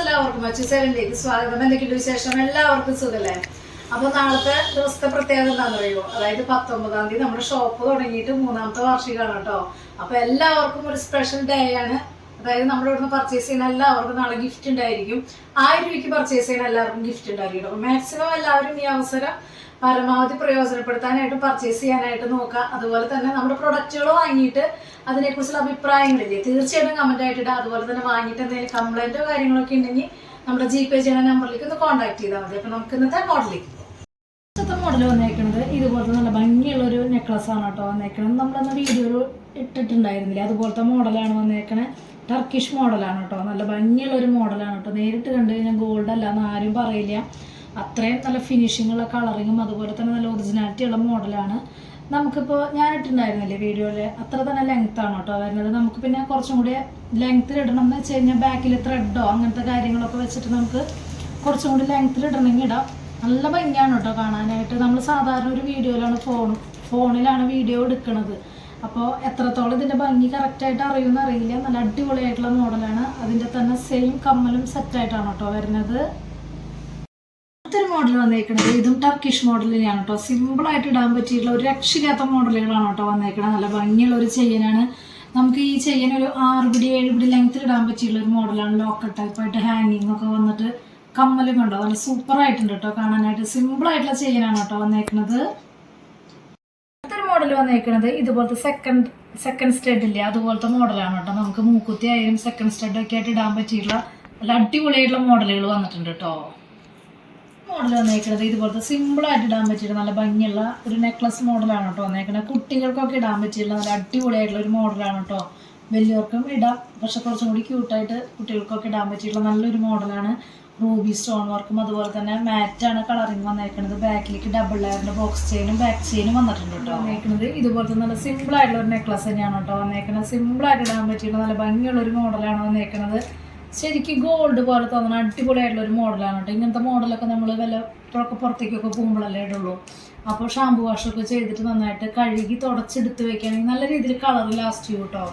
എല്ലാവർക്കും അച്ചുസേരനിലേക്ക് സ്വാഗതം. എന്തൊക്കെയുണ്ട് വിശേഷം? എല്ലാവർക്കും സുഖല്ലേ? അപ്പൊ നാളത്തെ ദിവസത്തെ പ്രത്യേകത എന്താണെന്ന് അറിയുമോ അതായത് പത്തൊമ്പതാം തീയതി നമ്മുടെ ഷോപ്പ് തുടങ്ങിയിട്ട് മൂന്നാമത്തെ വാർഷികമാണ് കേട്ടോ. അപ്പൊ എല്ലാവർക്കും ഒരു സ്പെഷ്യൽ ഡേ ആണ്. അതായത് നമ്മുടെ ഇവിടുന്ന് പർച്ചേസ് ചെയ്യുന്ന എല്ലാവർക്കും നാളെ ഗിഫ്റ്റ് ഉണ്ടായിരിക്കും. ആയിരം രൂപയ്ക്ക് പർച്ചേസ് ചെയ്യുന്ന എല്ലാവർക്കും ഗിഫ്റ്റ് ഉണ്ടായിരിക്കും മാക്സിമം എല്ലാവരും ഈ അവസരം പരമാവധി പ്രയോജനപ്പെടുത്താനായിട്ട് പർച്ചേസ് ചെയ്യാനായിട്ട് നോക്കുക. അതുപോലെ തന്നെ നമ്മുടെ പ്രൊഡക്റ്റുകൾ വാങ്ങിയിട്ട് അതിനെക്കുറിച്ചുള്ള അഭിപ്രായങ്ങളില്ലേ? തീർച്ചയായിട്ടും കമന്റ് ആയിട്ട് ഇടുക അതുപോലെ തന്നെ വാങ്ങിയിട്ട് എന്തെങ്കിലും കംപ്ലൈന്റോ കാര്യങ്ങളൊക്കെ ഉണ്ടെങ്കിൽ നമ്മുടെ ജി പേ ചെയ്യുന്ന നമ്പറിലേക്ക് ഒന്ന് കോൺടാക്ട് ചെയ്താൽ മതി. അപ്പം നമുക്ക് ഇന്നത്തെ മോഡലിലേക്ക് മോഡൽ വന്നേക്കുന്നത് ഇതുപോലത്തെ നല്ല ഭംഗിയുള്ള ഒരു നെക്ലസ് ആണ് കേട്ടോ വന്നേക്കുന്നത് നമ്മളന്ന് വീഡിയോയിൽ ഇട്ടിട്ടുണ്ടായിരുന്നില്ലേ? അതുപോലത്തെ മോഡലാണ് വന്നേക്കണേ. ടർക്കിഷ് മോഡലാണ് കേട്ടോ. നല്ല ഭംഗിയുള്ള ഒരു മോഡലാണ് കേട്ടോ. നേരിട്ട് കണ്ടു കഴിഞ്ഞാൽ ഗോൾഡ് അല്ല എന്ന് ആരും പറയില്ല. അത്രയും നല്ല ഫിനിഷിങ്ങുള്ള കളറിങ്ങും അതുപോലെ തന്നെ നല്ല ഒറിജിനാലിറ്റി ഉള്ള മോഡലാണ് നമുക്കിപ്പോൾ ഞാൻ ഇട്ടിട്ടുണ്ടായിരുന്നില്ലേ വീഡിയോയിൽ അത്ര തന്നെ ലെങ്ത് ആണ് കേട്ടോ വരുന്നത്. നമുക്ക് പിന്നെ കുറച്ചും കൂടി ലെങ്ത്തിൽ ഇടണം എന്ന് വെച്ച് കഴിഞ്ഞാൽ ബാക്കിൽ ത്രെഡോ അങ്ങനത്തെ കാര്യങ്ങളൊക്കെ വെച്ചിട്ട് നമുക്ക് കുറച്ചും കൂടി ലെങ്ത്തിൽ ഇടണമെങ്കിൽ ഇടാം. നല്ല ഭംഗിയാണ് കേട്ടോ കാണാനായിട്ട്. നമ്മൾ സാധാരണ ഒരു വീഡിയോയിലാണ് ഫോൺ ഫോണിലാണ് വീഡിയോ എടുക്കുന്നത് അപ്പോൾ എത്രത്തോളം ഇതിന്റെ ഭംഗി കറക്റ്റായിട്ട് അറിയുമെന്ന് അറിയില്ല. നല്ല അടിപൊളിയായിട്ടുള്ള മോഡലാണ് അതിന്റെ തന്നെ സെയിം കമ്മലും സെറ്റായിട്ടാണ് കേട്ടോ വരുന്നത്. അടുത്തൊരു മോഡൽ വന്നേക്കുന്നത് ഇതും ടർക്കിഷ് മോഡൽ തന്നെയാണ് കേട്ടോ സിമ്പിൾ ആയിട്ട് ഇടാൻ പറ്റിയിട്ടുള്ള ഒരു രക്ഷിക്കാത്ത മോഡലുകളാണ് കേട്ടോ വന്നേക്കുന്നത് നല്ല ഭംഗിയുള്ള ഒരു ചെയിനാണ്. നമുക്ക് ഈ ചെയിൻ ഒരു ആറ് പിടി ഏഴ് പിടി ലെങ്ത്തിൽ ഇടാൻ പറ്റിയിട്ടുള്ള ഒരു മോഡലാണ് ലോക്കൽ ടൈപ്പായിട്ട് ഹാങ്ങിങ് ഒക്കെ വന്നിട്ട് കമ്മലും കണ്ടോ? നല്ല സൂപ്പർ ആയിട്ടുണ്ട് കേട്ടോ കാണാനായിട്ട്. സിമ്പിൾ ആയിട്ടുള്ള ചെയിനാണ് കേട്ടോ വന്നേക്കുന്നത് അടുത്തൊരു മോഡൽ വന്നേക്കുന്നത് ഇതുപോലത്തെ സെക്കൻഡ് സെക്കൻഡ് സ്റ്റഡ് ഇല്ലേ? അതുപോലത്തെ മോഡലാണ് കേട്ടോ നമുക്ക് മൂക്കുത്തി ആയാലും സെക്കൻഡ് സ്റ്റഡ് ഒക്കെ ആയിട്ട് ഇടാൻ പറ്റിയിട്ടുള്ള നല്ല അടിപൊളിയായിട്ടുള്ള മോഡലുകൾ വന്നിട്ടുണ്ട് കേട്ടോ മോഡൽ വന്നേക്കുന്നത് ഇതുപോലത്തെ സിമ്പിൾ ആയിട്ട് ഇടാൻ പറ്റിയിട്ട് നല്ല ഭംഗിയുള്ള ഒരു നെക്ലസ് മോഡലാണ് കേട്ടോ വന്നേക്കുന്നത് കുട്ടികൾക്കൊക്കെ ഇടാൻ പറ്റിയുള്ള നല്ല അടിപൊളിയായിട്ടുള്ള ഒരു മോഡലാണ് കേട്ടോ വലിയവർക്കും ഇടാം. പക്ഷെ കുറച്ചും കൂടി ക്യൂട്ടായിട്ട് കുട്ടികൾക്കൊക്കെ ഇടാൻ പറ്റിയിട്ടുള്ള നല്ലൊരു മോഡലാണ് റൂബി സ്റ്റോൺ വർക്കും അതുപോലെ തന്നെ മാറ്റാണ് കളറിങ് വന്നേക്കുന്നത് ബാക്കിലേക്ക് ഡബിൾ ലെയറിന്റെ ബോക്സ് ചെയിനും ബാക്ക് ചെയിനും വന്നിട്ടുണ്ട് കേട്ടോ വന്നേക്കുന്നത് ഇതുപോലത്തെ നല്ല സിമ്പിൾ ആയിട്ടുള്ള ഒരു നെക്ലസ് തന്നെയാണ് കേട്ടോ വന്നേക്കുന്നത് സിമ്പിൾ ആയിട്ട് ഇടാൻ പറ്റിയിട്ടുള്ള നല്ല ഭംഗിയുള്ള ഒരു മോഡലാണ് വന്നേക്കുന്നത് ശരിക്കും ഗോൾഡ് പോലെ തോന്നണ അടിപൊളിയായിട്ടുള്ള ഒരു മോഡലാണ് കേട്ടോ ഇങ്ങനത്തെ മോഡലൊക്കെ നമ്മൾ വല്ല പുറത്ത് പുറത്തേക്കൊക്കെ പോകുമ്പോഴല്ലേ ഇടുള്ളൂ. അപ്പോൾ ഷാമ്പു വാഷൊക്കെ ചെയ്തിട്ട് നന്നായിട്ട് കഴുകി തുടച്ചെടുത്ത് വെക്കുകയാണെങ്കിൽ നല്ല രീതിയിൽ കളർ ലാസ്റ്റ് ചെയ്യും കേട്ടോ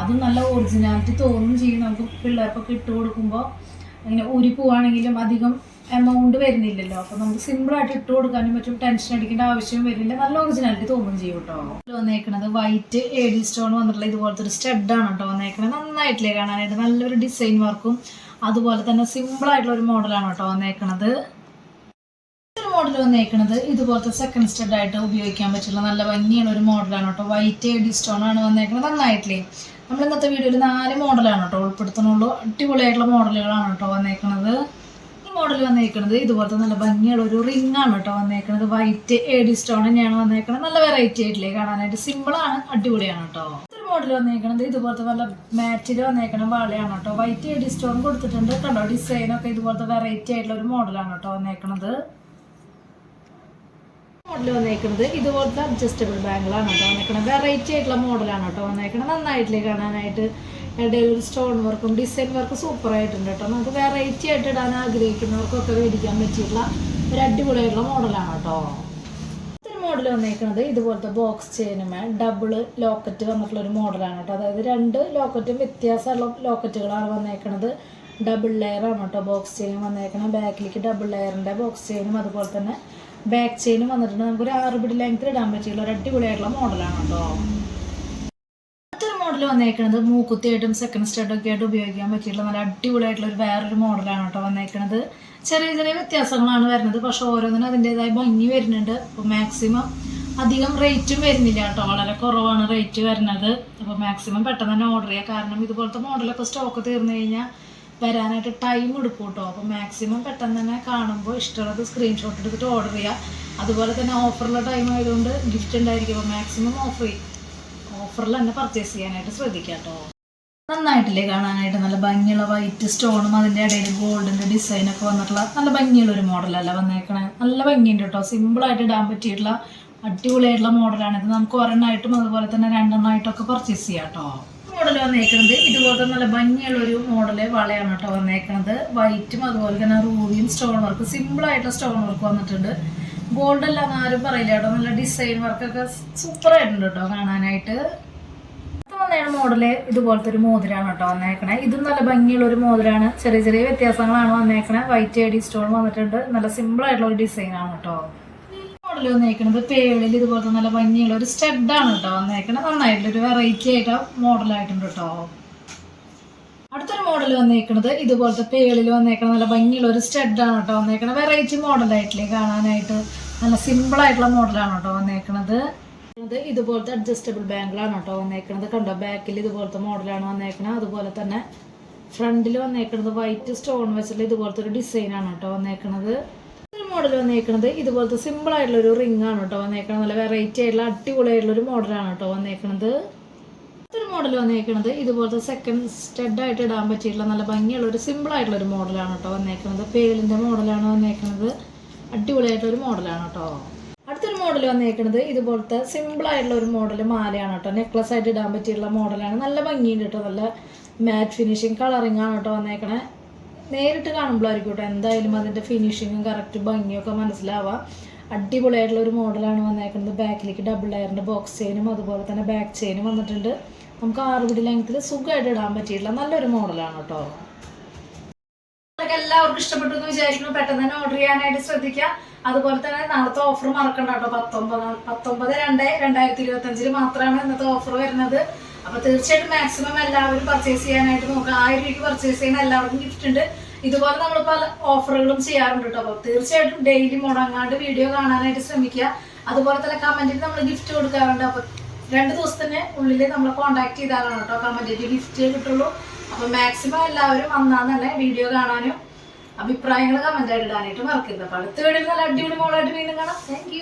അതും നല്ല ഒറിജിനാലിറ്റി തോന്നും ചെയ്യും. നമുക്ക് പിള്ളേർക്കൊക്കെ ഇട്ട് കൊടുക്കുമ്പോൾ ഇങ്ങനെ ഊരി പോവാണെങ്കിലും അധികം എമൗണ്ട് വരുന്നില്ലല്ലോ. അപ്പോൾ നമുക്ക് സിമ്പിൾ ആയിട്ട് ഇട്ട് കൊടുക്കാനും പറ്റും. ടെൻഷൻ അടിക്കേണ്ട ആവശ്യം വരുന്നില്ല. നല്ല ഒറിജിനാലിറ്റി തോന്നും ചെയ്യും കേട്ടോ വന്നേക്കണത് വൈറ്റ് ഏഡി സ്റ്റോൺ വന്നിട്ടുള്ള ഇതുപോലത്തെ ഒരു സ്റ്റഡാണ് കേട്ടോ വന്നേക്കണത്. നന്നായിട്ടില്ലേ കാണാനായിട്ട്. നല്ലൊരു ഡിസൈൻ വർക്കും. അതുപോലെ തന്നെ സിമ്പിൾ ആയിട്ടുള്ള ഒരു മോഡലാണ് കേട്ടോ വന്നേക്കണത്. മോഡൽ വന്നേക്കണത് ഇതുപോലത്തെ സെക്കൻഡ് സ്റ്റെഡ് ആയിട്ട് ഉപയോഗിക്കാൻ പറ്റുള്ള നല്ല ഭംഗിയുള്ള ഒരു മോഡലാണ് കേട്ടോ വൈറ്റ് എഡി സ്റ്റോൺ ആണ് വന്നേക്കുന്നത് നന്നായിട്ടില്ലേ. നമ്മൾ ഇന്നത്തെ വീഡിയോയിൽ നാല് മോഡലാണ് കേട്ടോ ഉൾപ്പെടുത്തുന്നുള്ളൂ. അടിപൊളിയായിട്ടുള്ള മോഡലുകളാണ് കേട്ടോ വന്നേക്കണത്. ഈ മോഡൽ വന്നേക്കണത്. ഇതുപോലത്തെ നല്ല ഭംഗിയുള്ള ഒരു റിംഗ് ആണ് കേട്ടോ വന്നേക്കണത്. വൈറ്റ് എഡി സ്റ്റോൺ തന്നെയാണ് വന്നേക്കുന്നത് നല്ല വെറൈറ്റി ആയിട്ടില്ലേ കാണാനായിട്ട്. സിമ്പിൾ ആണ് അടിപൊളിയാണ് കേട്ടോ. ഒരു മോഡൽ വന്നേക്കണത്. ഇതുപോലത്തെ നല്ല മാറ്റിൽ വന്നേക്കുന്ന വാളയാണ് കേട്ടോ. വൈറ്റ് എഡി സ്റ്റോൺ കൊടുത്തിട്ടുണ്ട്. കണ്ടോ? ഡിസൈനൊക്കെ ഇതുപോലത്തെ വെറൈറ്റി ആയിട്ടുള്ള ഒരു മോഡലാണ് കേട്ടോ വന്നേക്കണത്. മോഡൽ വന്നേക്കുന്നത് ഇതുപോലത്തെ അഡ്ജസ്റ്റബിൾ ബാഗുകളാണ് കേട്ടോ വന്നേക്കുന്നത് വെറൈറ്റി ആയിട്ടുള്ള മോഡലാണ് കേട്ടോ വന്നേക്കുന്നത് നന്നായിട്ടില്ലേ കാണാനായിട്ട്? ഇടയിൽ സ്റ്റോൺ വർക്കും ഡിസൈൻ വർക്കും സൂപ്പറായിട്ടുണ്ട് കേട്ടോ. നമുക്ക് വെറൈറ്റി ആയിട്ട് ഇടാൻ ആഗ്രഹിക്കുന്നവർക്കൊക്കെ മേടിക്കാൻ പറ്റിയിട്ടുള്ള ഒരു അടിപൊളിയായിട്ടുള്ള മോഡലാണ് കേട്ടോ. മോഡൽ വന്നേക്കുന്നത് ഇതുപോലത്തെ ബോക്സ് ചെയിനുമേ ഡബിൾ ലോക്കറ്റ് വന്നിട്ടുള്ള ഒരു മോഡലാണ് കേട്ടോ. അതായത് രണ്ട് ലോക്കറ്റും വ്യത്യാസമുള്ള ലോക്കറ്റുകളാണ് വന്നേക്കുന്നത് ഡബിൾ ലെയറാണ് കേട്ടോ ബോക്സ് ചെയിൻ വന്നേക്കുന്നത് ബാക്കിലേക്ക് ഡബിൾ ലെയറിന്റെ ബോക്സ് ചെയിനും അതുപോലെ തന്നെ ബാക്ക് ചെയിനും വന്നിട്ടുണ്ട്. നമുക്കൊരു ആറ് പിടി ലെങ്ത്തിൽ ഇടാൻ പറ്റിയുള്ള ഒരു അടിപൊളിയായിട്ടുള്ള മോഡലാണ് കേട്ടോ. മോഡൽ വന്നേക്കുന്നത് മൂക്കുത്തിയായിട്ടും സെക്കൻഡ് സ്റ്റാർട്ടും ഒക്കെ ആയിട്ട് ഉപയോഗിക്കാൻ പറ്റിയിട്ടുള്ള നല്ല അടിപൊളിയായിട്ടുള്ള ഒരു വേറൊരു മോഡലാണ് കേട്ടോ വന്നേക്കുന്നത് ചെറിയ ചെറിയ വ്യത്യാസങ്ങളാണ് വരുന്നത്. പക്ഷെ ഓരോന്നിനും അതിന്റെതായ ഭംഗി വരുന്നുണ്ട്. അപ്പോൾ മാക്സിമം അധികം റേറ്റും വരുന്നില്ല കേട്ടോ. വളരെ കുറവാണ് റേറ്റ് വരുന്നത്. അപ്പോൾ മാക്സിമം പെട്ടെന്ന് തന്നെ ഓർഡർ ചെയ്യുക കാരണം ഇതുപോലത്തെ മോഡലൊക്കെ സ്റ്റോക്ക് തീർന്നു കഴിഞ്ഞാൽ വരാനായിട്ട് ടൈം എടുക്കും കേട്ടോ. അപ്പോൾ മാക്സിമം പെട്ടെന്ന് തന്നെ കാണുമ്പോൾ ഇഷ്ടമുള്ളത് സ്ക്രീൻഷോട്ട് എടുത്തിട്ട് ഓർഡർ ചെയ്യുക അതുപോലെ തന്നെ ഓഫറുള്ള ടൈം ആയതുകൊണ്ട് ഗിഫ്റ്റ് ഉണ്ടായിരിക്കും. അപ്പോൾ മാക്സിമം ഓഫർ ഓഫറിൽ തന്നെ പർച്ചേസ് ചെയ്യാനായിട്ട് ശ്രദ്ധിക്കാം കേട്ടോ നന്നായിട്ടില്ലേ കാണാനായിട്ട്? നല്ല ഭംഗിയുള്ള വൈറ്റ് സ്റ്റോണും അതിന്റെ ഇടയിൽ ഗോൾഡിന്റെ ഡിസൈനൊക്കെ വന്നിട്ടുള്ള നല്ല ഭംഗിയുള്ള ഒരു മോഡലല്ല വന്നേക്കണേ? നല്ല ഭംഗിയുണ്ട് കേട്ടോ സിമ്പിളായിട്ട് ഇടാൻ പറ്റിയിട്ടുള്ള അടിപൊളിയായിട്ടുള്ള മോഡലാണ് ഇത് നമുക്ക് ഒരെണ്ണമായിട്ടും അതുപോലെ തന്നെ രണ്ടെണ്ണമായിട്ടൊക്കെ പർച്ചേസ് ചെയ്യാം കേട്ടോ മോഡൽ വന്നേക്കുന്നത് ഇതുപോലത്തെ നല്ല ഭംഗിയുള്ള ഒരു മോഡൽ വളയാണ് കേട്ടോ വന്നേക്കുന്നത് വൈറ്റും അതുപോലെ തന്നെ റൂബിയും സ്റ്റോൺ വർക്ക് സിമ്പിൾ ആയിട്ടുള്ള സ്റ്റോൺ വർക്ക് വന്നിട്ടുണ്ട്. ഗോൾഡ് അല്ല എന്ന് ആരും പറയില്ല കേട്ടോ. നല്ല ഡിസൈൻ വർക്കൊക്കെ സൂപ്പർ ആയിട്ടുണ്ട് കേട്ടോ കാണാനായിട്ട്. മോഡൽ ഇതുപോലത്തെ ഒരു മോതിരാണ് കേട്ടോ വന്നേക്കണേ. ഇതും നല്ല ഭംഗിയുള്ള ഒരു മോതിരാണ്. ചെറിയ ചെറിയ വ്യത്യാസങ്ങളാണ് വന്നേക്കണേ. വൈറ്റ് ഐഡി സ്റ്റോൺ വന്നിട്ടുണ്ട്. നല്ല സിമ്പിൾ ആയിട്ടുള്ള ഒരു ഡിസൈൻ ആണ് കേട്ടോ. മോഡൽ വന്നേക്കണത് പേളിൽ ഇതുപോലത്തെ നല്ല ഭംഗിയുള്ള ഒരു സ്റ്റെഡാണ് കേട്ടോ വന്നേക്കണേ. നന്നായിട്ടുള്ള ഒരു വെറൈറ്റി ആയിട്ട് മോഡലായിട്ടുണ്ട് കേട്ടോ. അടുത്തൊരു മോഡൽ വന്നേക്കണത് ഇതുപോലത്തെ പേളിൽ വന്നേക്കണ നല്ല ഭംഗിയുള്ള ഒരു സ്റ്റഡാണ് കേട്ടോ വന്നേക്കണത്. വെറൈറ്റി മോഡലായിട്ടില്ലേ കാണാനായിട്ട്. നല്ല സിമ്പിൾ ആയിട്ടുള്ള മോഡലാണ് കേട്ടോ വന്നേക്കണത്. അത് ഇതുപോലത്തെ അഡ്ജസ്റ്റബിൾ ബാങ്കിളാണ് കേട്ടോ വന്നേക്കണത്. കണ്ടോ? ബാക്കിൽ ഇതുപോലത്തെ മോഡലാണ് വന്നേക്കണത്. അതുപോലെ തന്നെ ഫ്രണ്ടിൽ വന്നേക്കണത് വൈറ്റ് സ്റ്റോൺ വെച്ചിട്ടുള്ള ഇതുപോലത്തെ ഒരു ഡിസൈനാണ് കേട്ടോ വന്നേക്കണത്. മോഡൽ വന്നേക്കണത് ഇതുപോലത്തെ സിമ്പിൾ ആയിട്ടുള്ള ഒരു റിംഗ് ആണ് കേട്ടോ വന്നേക്കണത്. നല്ല വെറൈറ്റി ആയിട്ടുള്ള അടിപൊളി ആയിട്ടുള്ള ഒരു മോഡലാണ് കേട്ടോ വന്നേക്കണത്. ഒരു മോഡൽ വന്നേക്കണത് ഇതുപോലത്തെ സെക്കൻഡ് സ്റ്റെഡ് ആയിട്ട് ഇടാൻ പറ്റിയിട്ടുള്ള നല്ല ഭംഗിയുള്ള ഒരു സിമ്പിൾ ആയിട്ടുള്ള ഒരു മോഡലാണ് കേട്ടോ വന്നേക്കുന്നത് പേലിന്റെ മോഡലാണ് വന്നേക്കുന്നത് അടിപൊളിയായിട്ടുള്ള ഒരു മോഡലാണ് കേട്ടോ. അടുത്തൊരു മോഡൽ വന്നേക്കുന്നത് ഇതുപോലത്തെ സിമ്പിൾ ആയിട്ടുള്ള ഒരു മോഡൽ മാലയാണ് കേട്ടോ. നെക്ലസ് ആയിട്ട് ഇടാൻ പറ്റിയിട്ടുള്ള മോഡലാണ് നല്ല ഭംഗിയുണ്ട് കേട്ടോ. നല്ല മാറ്റ് ഫിനിഷിങ് കളറിങ് ആണ് കേട്ടോ വന്നേക്കണേ. നേരിട്ട് കാണുമ്പോഴായിരിക്കും കേട്ടോ എന്തായാലും അതിന്റെ ഫിനിഷിങ്ങും കറക്റ്റ് ഭംഗിയൊക്കെ മനസ്സിലാവുക അടിപൊളിയായിട്ടുള്ള ഒരു മോഡലാണ് വന്നേക്കുന്നത് ബാക്കിലേക്ക് ഡബിൾ ലെയറിന്റെ ബോക്സ് ചെയിനും അതുപോലെ തന്നെ ബാക്ക് ചെയിനും വന്നിട്ടുണ്ട്. നമുക്ക് ആറ് പിടി ലെങ്ത്തിൽ സുഖമായിട്ട് ഇടാൻ പറ്റിയിട്ടുള്ള നല്ലൊരു മോഡലാണ് കേട്ടോ. എല്ലാവർക്കും ഇഷ്ടപ്പെട്ടു എന്ന് വിചാരിക്കുന്നു. പെട്ടെന്ന് തന്നെ ഓർഡർ ചെയ്യാനായിട്ട് ശ്രദ്ധിക്കുക. അതുപോലെ തന്നെ നാളത്തെ ഓഫർ മറക്കണ്ട കേട്ടോ. പത്തൊമ്പത് പത്തൊമ്പത് രണ്ട് രണ്ടായിരത്തി ഇരുപത്തി അഞ്ചിൽ മാത്രമാണ് ഇന്നത്തെ ഓഫർ വരുന്നത്. അപ്പൊ തീർച്ചയായിട്ടും മാക്സിമം എല്ലാവരും പർച്ചേസ് ചെയ്യാനായിട്ട് നോക്കുക. ആയിരം രൂപയ്ക്ക് പർച്ചേസ് ചെയ്യുന്ന എല്ലാവർക്കും ഗിഫ്റ്റ് ഉണ്ട്. ഇതുപോലെ നമ്മൾ പല ഓഫറുകളും ചെയ്യാറുണ്ട് കേട്ടോ. അപ്പോൾ തീർച്ചയായിട്ടും ഡെയിലി മുടങ്ങാണ്ട് വീഡിയോ കാണാനായിട്ട് ശ്രമിക്കുക. അതുപോലെ തന്നെ കമന്റിൽ നമ്മൾ ഗിഫ്റ്റ് കൊടുക്കാറുണ്ട്. അപ്പോൾ രണ്ട് ദിവസത്തിന് ഉള്ളിൽ നമ്മൾ കോണ്ടാക്ട് ചെയ്താലാണ് കേട്ടോ കമന്റിൽ ഗിഫ്റ്റ് കിട്ടുള്ളൂ. അപ്പോൾ മാക്സിമം എല്ലാവരും വന്നാൽ തന്നെ വീഡിയോ കാണാനും. അഭിപ്രായങ്ങൾ കമന്റ് ആയിട്ട് ഇടാനായിട്ട് മറക്കരുത്. അപ്പോൾ അടുത്ത വീഡിയോ നല്ല അടിപൊളി മോളായിട്ട് വീണ്ടും കാണാം. താങ്ക്